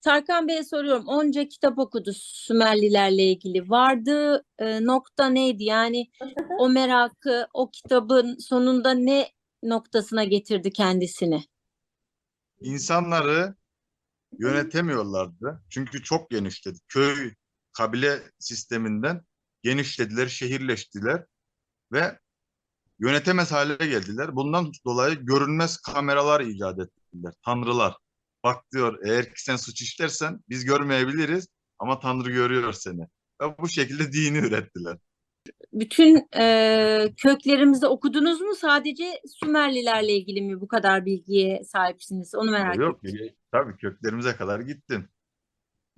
Tarkan Bey'e soruyorum. Onca kitap okudu Sümerlilerle ilgili. Vardığı e, nokta neydi? Yani o merakı, o kitabın sonunda ne noktasına getirdi kendisini? İnsanları yönetemiyorlardı. Çünkü çok genişledi. Köy, kabile sisteminden genişlediler, şehirleştiler ve yönetemez hale geldiler. Bundan dolayı görünmez kameralar icat ettiler. Tanrılar. Bak diyor eğer ki sen suç işlersen biz görmeyebiliriz ama Tanrı görüyor seni. Ve bu şekilde dini ürettiler. Bütün e, köklerimizi okudunuz mu? Sadece Sümerlilerle ilgili mi bu kadar bilgiye sahipsiniz? Onu merak Yok, ettim. tabii köklerimize kadar gittim.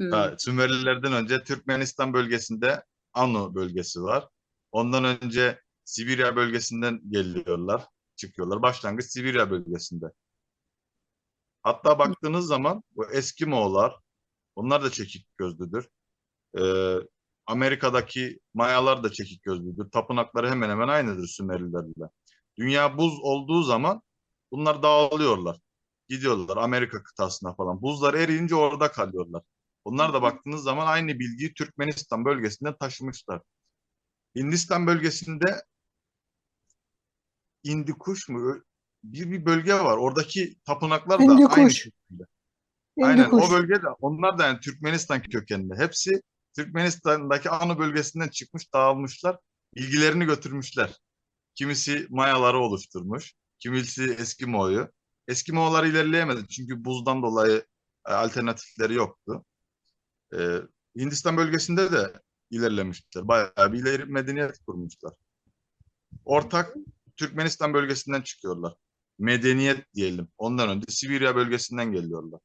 Hmm. Ha, Sümerlilerden önce Türkmenistan bölgesinde Anu bölgesi var. Ondan önce Sibirya bölgesinden geliyorlar, çıkıyorlar. Başlangıç Sibirya bölgesinde. Hatta baktığınız zaman bu Eskimoğullar, onlar da çekik gözlüdür. Ee, Amerika'daki Mayalar da çekik gözlüdür. Tapınakları hemen hemen aynıdır Sümerlilerle. Dünya buz olduğu zaman bunlar dağılıyorlar. Gidiyorlar Amerika kıtasına falan. Buzlar eriyince orada kalıyorlar. Onlar da baktığınız zaman aynı bilgiyi Türkmenistan bölgesinden taşımışlar. Hindistan bölgesinde Hindikuş mu? Bir, bir bölge var. Oradaki tapınaklar da Hindikuş. aynı şekilde. Aynen Hindikuş. o bölgede onlar da yani Türkmenistan kökenli. Hepsi Türkmenistan'daki Anu bölgesinden çıkmış, dağılmışlar. Bilgilerini götürmüşler. Kimisi Mayaları oluşturmuş, kimisi Eskimo'yu. Eskimo'lar ilerleyemedi çünkü buzdan dolayı e, alternatifleri yoktu. Ee, Hindistan bölgesinde de ilerlemişler. Bayağı bir ileri medeniyet kurmuşlar. Ortak Türkmenistan bölgesinden çıkıyorlar. Medeniyet diyelim. Ondan önce Sibirya bölgesinden geliyorlar.